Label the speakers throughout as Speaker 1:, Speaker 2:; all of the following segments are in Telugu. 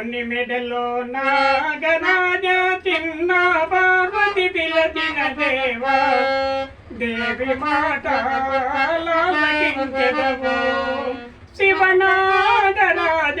Speaker 1: ఉన్ని మెడలో నాగరాజ చిన్న పార్వతి పిలచిన దేవ. దేవి మాట శివనాగరాజ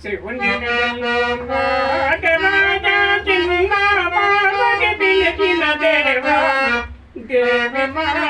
Speaker 1: శ్రీగుండి దేవ దేవ